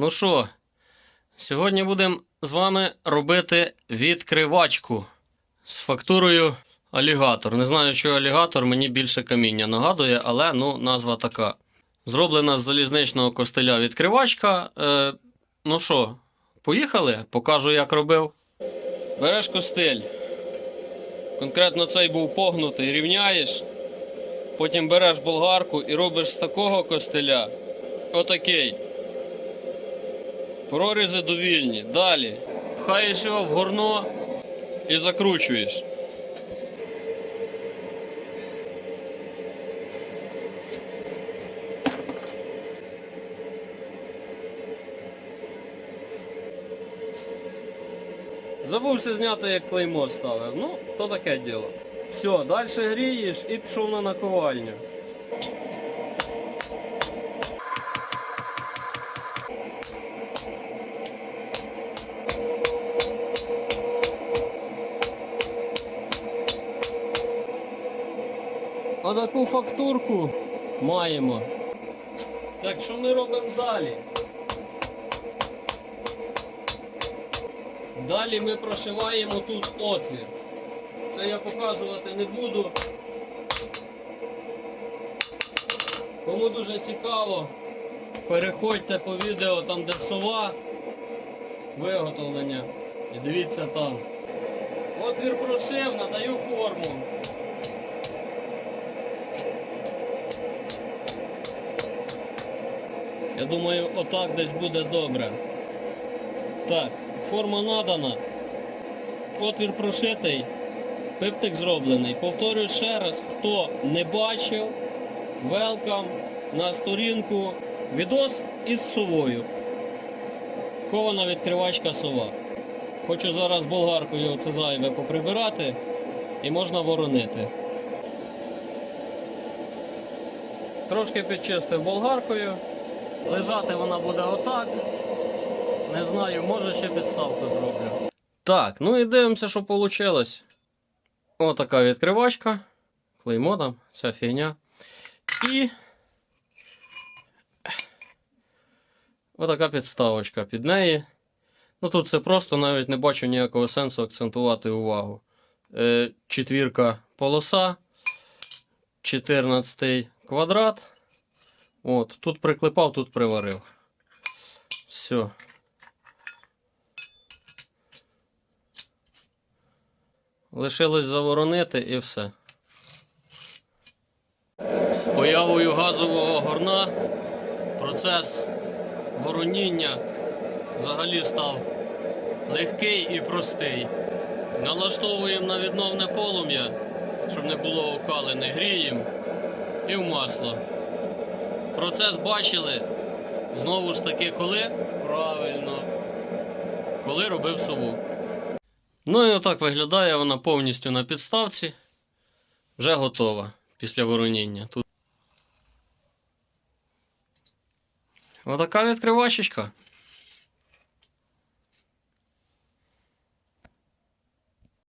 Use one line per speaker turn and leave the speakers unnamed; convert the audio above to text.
Ну що, сьогодні будемо з вами робити відкривачку з фактурою алігатор. Не знаю, що алігатор мені більше каміння нагадує, але ну, назва така. Зроблена з залізничного костеля відкривачка. Е, ну що, поїхали? Покажу, як робив. Береш костель. Конкретно цей був погнутий, рівняєш. Потім береш болгарку і робиш з такого костеля. Отакий. Прорізи довільні. Далі. Пхаєш його в горно і закручуєш. Забувся зняти, як клеймо ставив. Ну, то таке діло. Все, далі грієш і пішов на наковальню. Отаку фактурку маємо. Так що ми робимо далі? Далі ми прошиваємо тут отвір. Це я показувати не буду. Кому дуже цікаво, переходьте по відео там, де сова виготовлення. І дивіться там. Отвір прошив, надаю форму. Я думаю, отак десь буде добре. Так, форма надана. Отвір прошитий. Пиптик зроблений. Повторюю ще раз, хто не бачив, велкам на сторінку відос із совою. Кована відкривачка сова. Хочу зараз болгаркою це зайве поприбирати і можна воронити. Трошки підчистив болгаркою. Лежати вона буде отак. Не знаю, може ще підставку зроблю. Так, ну і дивимося, що вийшло. Отака відкривачка. Клеймо там, ця фігня. І. Отака підставочка під неї. Ну тут це просто навіть не бачу ніякого сенсу акцентувати увагу. Е, четвірка полоса, 14 квадрат. От, тут приклепав, тут приварив. Все. Лишилось заворонити і все. З появою газового горна процес вороніння взагалі став легкий і простий. Налаштовуємо на відновне полум'я, щоб не було окалини, гріємо і в масло. Процес бачили. Знову ж таки, коли? Правильно. Коли робив сову. Ну і отак виглядає вона повністю на підставці. Вже готова після вороніння. Тут. Отака відкривачечка.